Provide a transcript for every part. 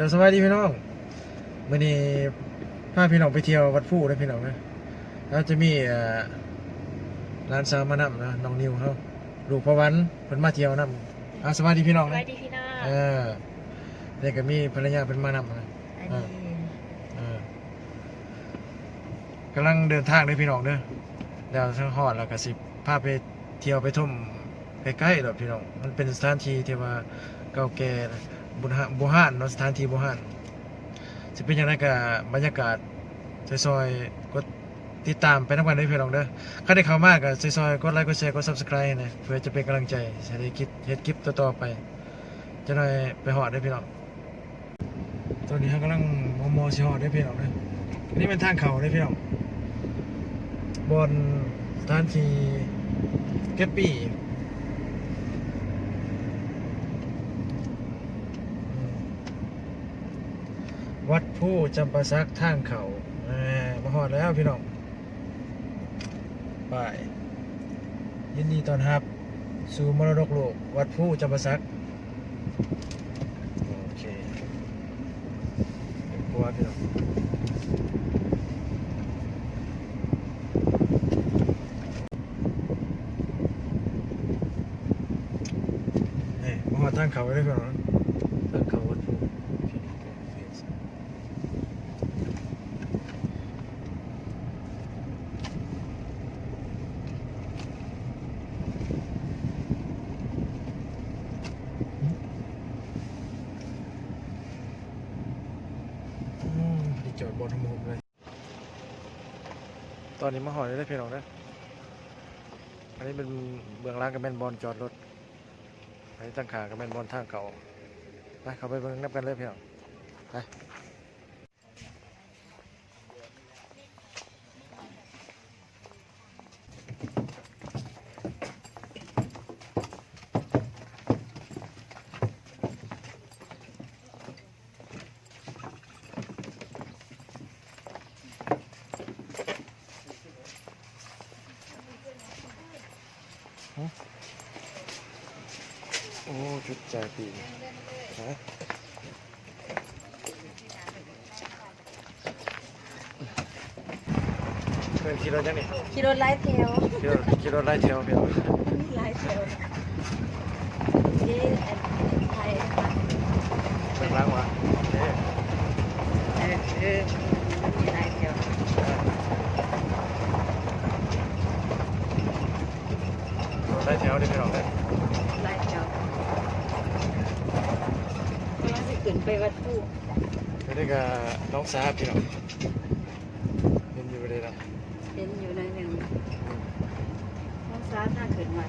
จะสวัสดีพี่น้องมื่อนี้พาพี่น้องไปเที่ยววัดผู้นะพี่น้องนะแล้วจะมีเอ่อร้านซาวมานำนะน้องนิวเขาลูกประวันเพิ่นมาเที่ยวนำอะสวัสดีพี่น้องสนะวัสดีพี่น้องเออเด็กก็มีภรรยาเพิ่นมานำนะ อันนี้เออกำลังเดินทางเลยพี่น้องเด้อเดี๋ยวทางฮอดแล้วก็สิพาไปเที่ยวไปท่มใกล้ๆดอกพี่น้อง มันเป็นสถานที่ที่ว่าเก่าแก่นะ บุญฮะบุหานเนาะสถานที่บุหานสิเป็นอย่างไรก็บบรรยากาศซอยๆกดติดตามไปนักวันได้อพี่น้องเด้อถ้าได้เข้ามากก็ซอยๆกดไลค์กดแชร์กด Subscribe นะเพื่อจะเป็นกำลังใจจะได้คิดเฮ็ดคลิปต่อๆไป จะได้ไปฮอดได้พี่น้องตอนนี้เขากำลังมอมอชิฮอดได้พี่น้องเด้อันนี้เป็นทางเขาได้พี่น้องบนสถานที่แกปปี้ วัดผู้จำปาซักทางเขาอมาหอดแล้วพี่น้องไปยินดีตอนรับ สู่มรดกโลก วัดผู้จำปาซักโอเคเป็นกลัวพี่น้องเฮ้ยมาหาทางเขาไว้ได้ก่อนนะทางเขาวัดผู้อืมที่ จอดบนทมุมเลย ตอนนี้มาหอยได้เพียงหรอกนะ อันนี้เป็นเบื้องล่างกับแม่นบอลจอดรถ อันนี้ตั้งขากับแม่นบอลทางเก่า ไป เข้าไปเบื้องนับกันเลยเพียงไป อ้จุดจ่ายปีฮะเพื่อนขี่รถยังนี่ขี่รถไล่เทลขี่รถขี่รถไล่เที่ยวเพียงมีไล่เทลนี่แอนไทยนะคะเบื้องล่างวะเอ๊ะเออเออมีไล่เทลรถไล่เที่ยวได้พี่น้องได้ ไล่เทลกำลังจะขึ้น ไปวัดผู้เดี๋ยวนี้ก็น้องสาพี่น้องเห็นอยู่เลยนะเห็นอยู่ในหนึ่งน้องสาวน่าขึ้นมา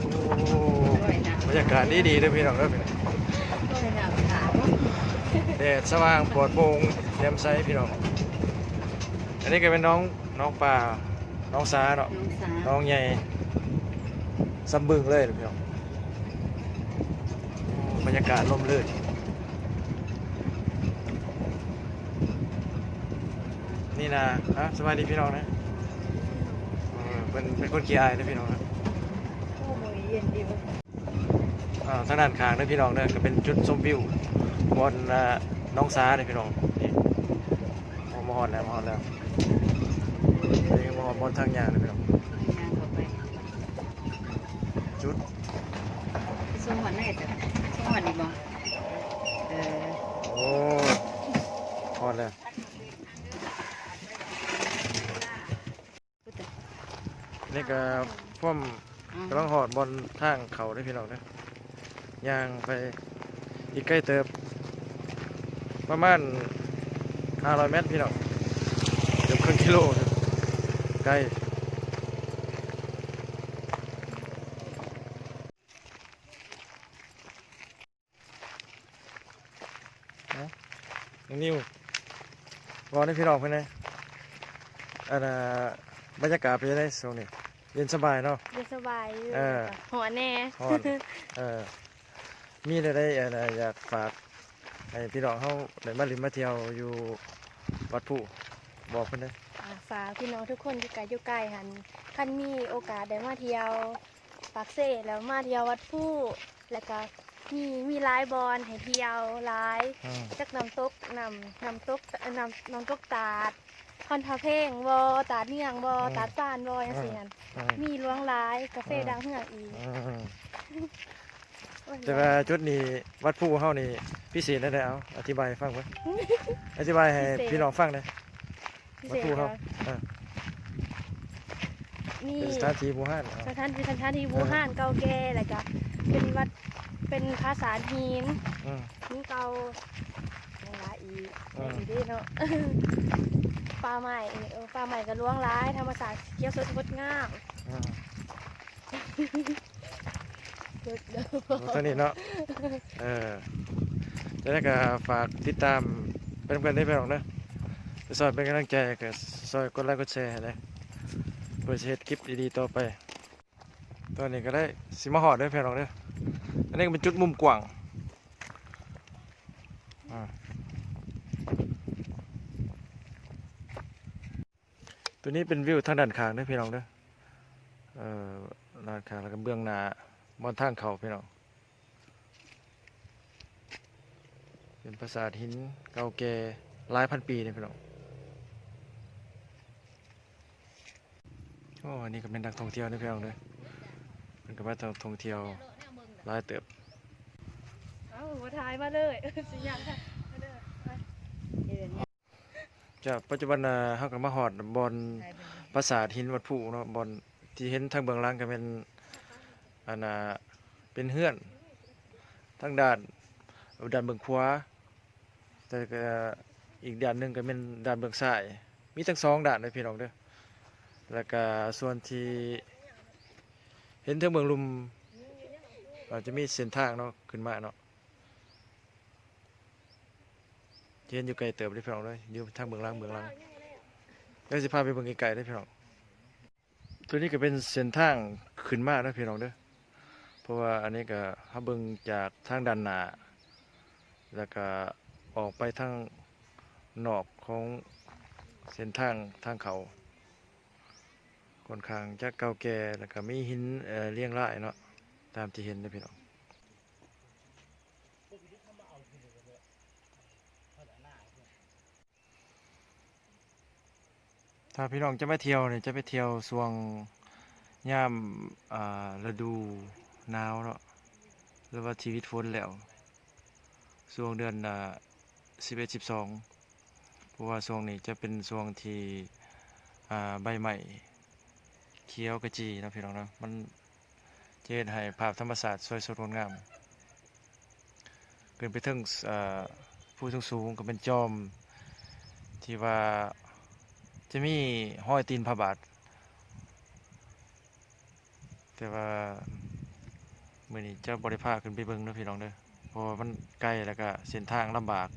โอ้ด้วยนะบรรยากาศดีดีๆเด้อพี่น้องเด้อพี่น้องด้วยนะขาวแดดสว่างปลอดโปร่งแจ่มใสพี่น้อง อันนี้ก็เป็นน้องน้องป่าน้องสาเนาะน้องสาวน้องใหญ่ ซัมบึงเลยพี่น้องบรรยากาศร่มรื่นนี่นะฮะสวัสดีพี่น้องนะเป็นเป็นคนขี้อายนะพี่น้องนะโอ้โหเย็นดีวะอ่าทางด้านข้างนะพี่น้องเนี่ยก็เป็นจุดชมวิวบนอ่าน้องสาเลยพี่น้องนี่โอ้มาหอดแล้วมาหอดแล้วมาหอดบนทางยางเลยพี่น้อง งานต่อไป จุด ส่งหันไหนจ้ะส่งหันดีบ่เออ โอ้หอดแล้วนี่ก็ พ่วมกำลังหอดบนทางเขาได้พี่น้องนะย่างไปอีกใกล้เติบ ประมาณ500เมตรพี่น้องเกือบครึ่งกิโลใกล้น้องนิวรอให้พี่น้องเพื่อนนะอันน่ะบรรยากาศเป็นยังไงช่วงนี้ เย็นสบายเนาะเย็นสบายอยู่เออ หัวแน่ฮ้อนเออมีอะไรได้อันน่ะอยากฝากให้พี่น้องเขาได้มาลิมมาเที่ยวอยู่วัดผู้บอกเพื่อนนะอ่าฝากพี่น้องทุกคนที่ไกลอยู่ไกลหันคันมีโอกาสได้มาเที่ยวปากเซ่แล้วมาเที่ยววัดผู้แล้วก็มีมีหลายบอลให้เที่ยวหลาย อืมจักน้ำตกน้ำน้ำตกเอ่อน้ำน้ำตกตาด คอนทาเพลงบอตาดเนียงบอตาดซ่านบอยังสินั่นอืมมีหลวงหลายกาแฟดังเฮือกอีกอืมโอ้ยแต่ว่าจุดนี้วัดผู้เฮานี่พิเศษได้เอาอธิบายให้ฟังไว้อธิบายให้พี่น้องฟังหน่อยพิวัเศดษผู้เหรเฮาออ่านี่ เป็นสถานที่หมู่บ้านสถานที่สถานที่บูฮานเก่าแก่แล้วก็เป็นวัดเป็นภาษาหินอืมหินเก่าอย่างหลายอีกอืม อีกเด้เนาะ ป่าใหม่เออป่าใหม่ก็ล้วงร้ายธรรมศาสตร์เขียวสดงดงามอืมเกิดเด้อตอนนี้เนาะเออจะได้ก็ฝากติดตามเป็นเพื่อนได้พี่น้องเด้อจะซอยเป็นกำลังใจก็ซอยกดไลค์กดแชร์ให้เลยเพื่อจะเฮ็ดคลิปดีๆต่อไป ตอนนี้ก็ได้สิมาหอดเด้อพี่น้องเด้ออันนี้ก็เป็นจุดมุมกว้างอ่า ตัวนี้เป็นวิวทางด้านข้างเด้อพี่น้องเด้อเอ่อด้านข้างแล้วก็เบื้องหน้าบนทางเขาพี่น้อง เป็นปราสาทหินเก่าแก่หลายพันปีเนี่ยพี่น้อง โอ้อันนี้ก็เป็นนักท่องเที่ยวนะพี่น้องเลยเป็นก็มาท่องเที่ยวหลายเติบ เอ้ามาถ่ายมาเลยสิอยากค่ะมาเด้อไป เดือนนี้ จากปัจจุบันน่ะเฮาก็มาฮอดบอนขายเป็นปราสาทหินวัดผู้เนาะบอนที่เห็นทางเบื้องหล่างก็เป็นอันน่ะเป็นเฮือนทางด้านด้านเบื้องขวาแต่ก็อีกด้านหนึงก็เป็นด้านเบื้องซ้ายมีทั้งสองด้านเลยพี่น้องเด้อแล้วก็ส่วนที่เห็นทางเบื้องลุมอาจจะมีเส้นทางเนาะขึ้นมาเนาะ ที่เห็นอยู่ไกลเติบเลยพี่น้องเลยอยู่ทางเบื้องล่างเบื้องล่างก็สิพาไปเบิ่งไกลๆได้พี่น้องตัวนี้ก็เป็นเส้นทางขึ้นมาเด้อพี่น้องเด้อเพราะว่าอันนี้ก็ถ้าเบิ่งจากทางด้านหน้าแล้วก็ออกไปทางนอกของเส้นทางทางเขาค่อนข้างจะเก่าแก่แล้วก็มีหินเออเรียงรายเนาะตามที่เห็นเด้อพี่น้อง ถ้าพี่น้องจะไปเที่ยวเนี่ยจะไปเที่ยวช่วงยามอ่าฤดูหนาวเนาะหรือว่าชีวิตฝนแล้วช่วงเดือนอ่าสิบเอ็ดสิบสองเพราะว่าช่วงนี้จะเป็นช่วงที่อ่าใบใหม่เขียวกระจีนะพี่น้องนะมันเห็นให้ภาพธรรมศาสตร์สวยสดงดงามขึ้นไปถึงอ่าผู้สูงสูงก็เป็นจอมที่ว่า จะมีห้อยตีนพระบาท แต่ว่ามื่อนี้เจ้าบริภาขึ้นไปเบิ่งเด้อพี่น้องเด้อเพราะมันใกล้แล้วก็เส้นทางลำบาก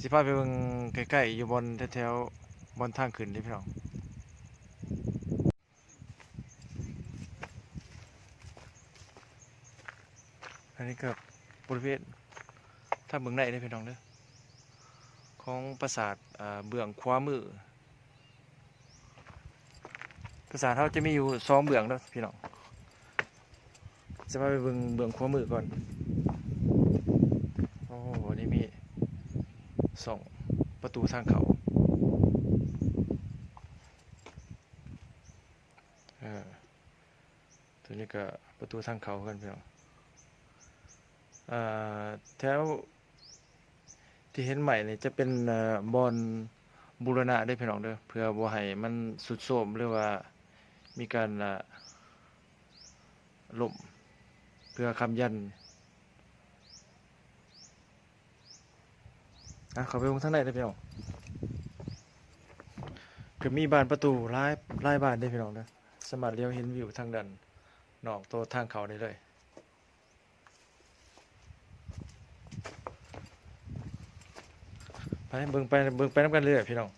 สิพาไปเบิ่งใกล้ๆอยู่บนแถวๆบนทางขึ้นเด้อพี่น้องอันนี้ก็บริเวณทางเบื้องในเด้พี่น้องเด้อ ของปราสาทเบื้องขวามือปราสาทเขาจะมีอยู่สองเบื้องนะพี่น้องจะมาไปเบื้องเบื้องขวามือก่อนโอ้โหนี่มีสองประตูทางเขาเออตัวนี้ก็ประตูทางเขากันพี่น้องอ่าแถว ที่เห็นใหม่เนี่ยจะเป็นบอลบูรณะได้อพี่น้องเด้อเพื่อบ่ให้มันสุดโทรมหรือว่ามีการล่มเพื่อคำยันอะเข้าไปวงทางในได้อพี่น้องก็มีบานประตูหลายลายบานได้อพี่น้องเด้อสามารถเลี้ยวเห็นวิวทางด้านนอกตัวทางเขาได้เลย ไปเบิ่งไปเบิ่งไปน้ำกันเรื่อยพี่น้อง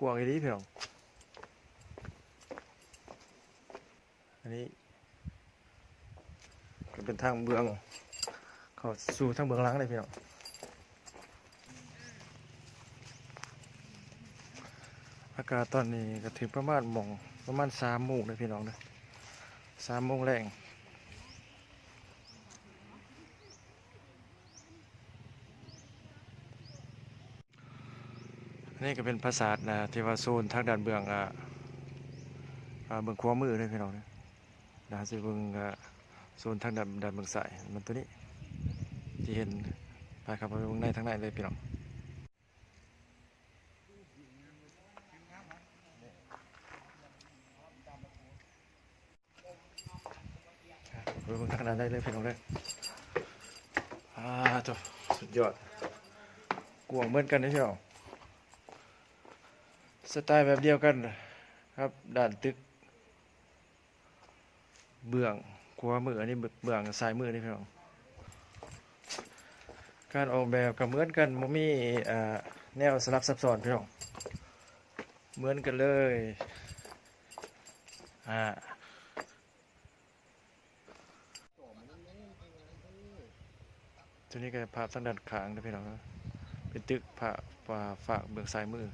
กวางอีนี้พี่น้อง อันนี้เป็นทางเบือง เขาสู่ทางเบืองล้างเลยพี่น้องอากาศตอนนี้ก็ถึงประมาณมอง ประมาณสามโมงเลยพี่น้องเด้อสามโมงแรงนี่ก็เป็นปราสาทนะที่ว่าโซนทางด้านเบื้องอ่าเบื้องขวามือเลยพี่น้องเด้อนะสิเบื้องโซนทางด้านด้านเบื้องซ้ายมันตัวนี้ที่เห็นไปครับไปเบื้องในทางในเลยพี่น้อง ไปเบิ่งทางนั้นได้เลยพี่น้องเลยอ่าตัวสุดยอดกวงเหมือนกันนะพี่น้องสไตล์แบบเดียวกันครับด้านตึก เบื้องขวามืออันนี้เบื้องซ้ายมือนี่พี่น้องการออกแบบก็เหมือนกันบ่มีอ่าแนวสลับซับซ้อนพี่น้องเหมือนกันเลยอ่า ตัวนี้ก็ภาพทางด้านข้างนะพี่น้องนะเป็นตึกผาป่าฝากเบื้องซ้ายมือ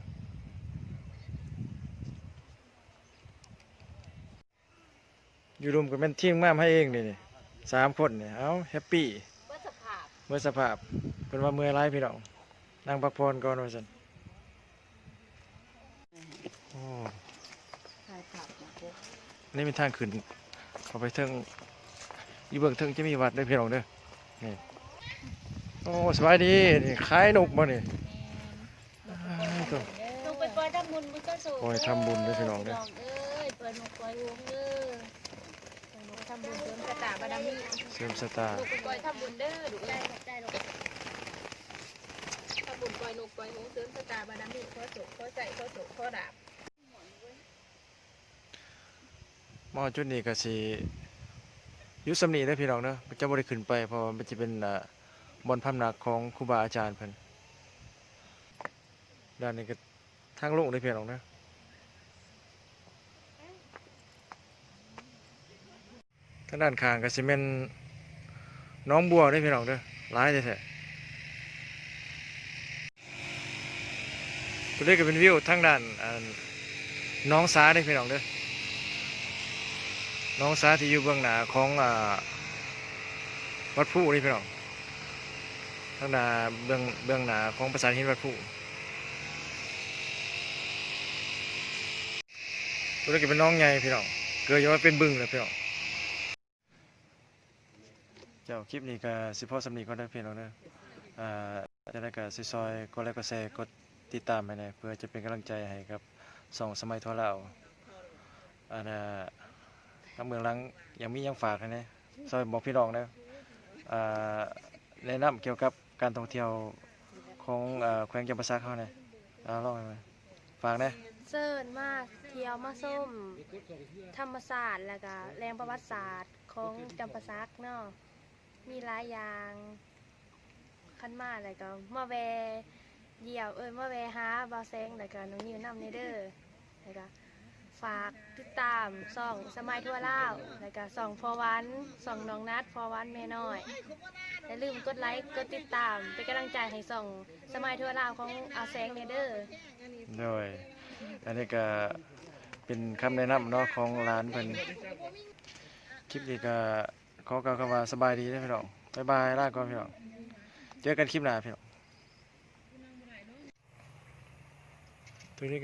อยู่รวมกันเป็นทีมงานให้เองนี่นี่สามคนเนี่ยเอาแฮปปี้ว่าสภาพเมื่อสภาพเป็นว่าเมื่อยไรพี่น้องนั่งพักผ่อนก่อนว่าสันโอ้ถ่ายภาพมาปุ๊บนี่เป็นทางขึ้นเขาไปเทิงอยู่เบื้องเทิงจะมีวัดด้วยพี่น้องเด้อนี่ โอ้สบายดีนี่ขายนกบ่นี่อ้าวตัวลงไปปล่อยทำบุญบุญก็สูงปล่อยทำบุญด้วยพี่น้องเด้อเอ้ยปล่อยนกปล่อยหงส์เด้อปล่อยนกทำบุญเสริมสตาบารมีเสริมสตาร์ลูกไปปล่อยทำบุญเด้อดูได้ได้ลูกทำบุญปล่อยนกปล่อยหงส์เสริมสตาบารมีขอสุขขอใจขอสุขขอดาบมอจุดนี้ก็สิอยุสำนีได้อพี่น้องเนาะจะบ่ได้ขึ้นไปเพราะว่ามันจะเป็นอ่า บอนพำหนักของครูบาอาจารย์เพิ่นด้านนี้ก็ทางลงได้อพี่น้องเนะทางด้านข้างก็สิเป็นน้องบัวได้อพี่น้องเด้อหลายแท้ๆตัวนี้ก็เป็นวิวทางด้านน้องสาได้อพี่น้องเด้อน้องสาที่อยู่เบื้องหน้าของอวัดผู้นี่พี่น้อง ทางหน้าเบื้องเบื้องหน้าของประสาทหินวัดผู้ตัวนี้ก็เป็นน้องใหญ่พี่น้องเกิดอยังว่าเป็นบึงเลยพี่น้องเจ้าคลิปนี้ก็สิพ่อสำนีก็ได้อพี่น้องเด้ออ่าจะได้ก็สิซอยกดไลค์กดแชร์กดติดตามให้แหน่เพื่อจะเป็นกำลังใจให้กับสองสมัยทั่วลาอันน่ะทางเมืองลังยังมียังฝากนะซอยบอกพี่น้องนะอ่าแนะนำเกี่ยวกับ การท่องเที่ยวของอ่าแขวงจำปาสักเขาเนี่ยเอาลองไปฝากนะเซิร์นมากเที่ยวมาส้ม ธรรมศาสตร์แล้วก็แรงประวัติศาสตร์ของจำปาสักเนาะมีหลายอย่างคันมาแล้วก็มาแวเหยี่ยวเอ้ยมาแวหาบาวแซงแล้วก็น้องนิวนำเนเด้อแล้วก็ ฝากติดตามส่องสมัยทั่วล่าวแล้วก็ส่องพอวันส่องน้องนัดพอวันแม่น้อยอย่าลืมกดไลค์กดติดตามเป็นกำลังใจให้ส่องสมัยทั่วล่าวของอาแซงเนเด้อโดยอันนี้ก็เป็นคำแนะนำเนาะของร้านเพิ่นคลิปนี้ก็ขอกล่าวคำว่าสบายดีนะพี่น้องบ๊ายบายลาก่อนพี่น้องเจอกันคลิปหน้าพี่น้องตัวนี้ก็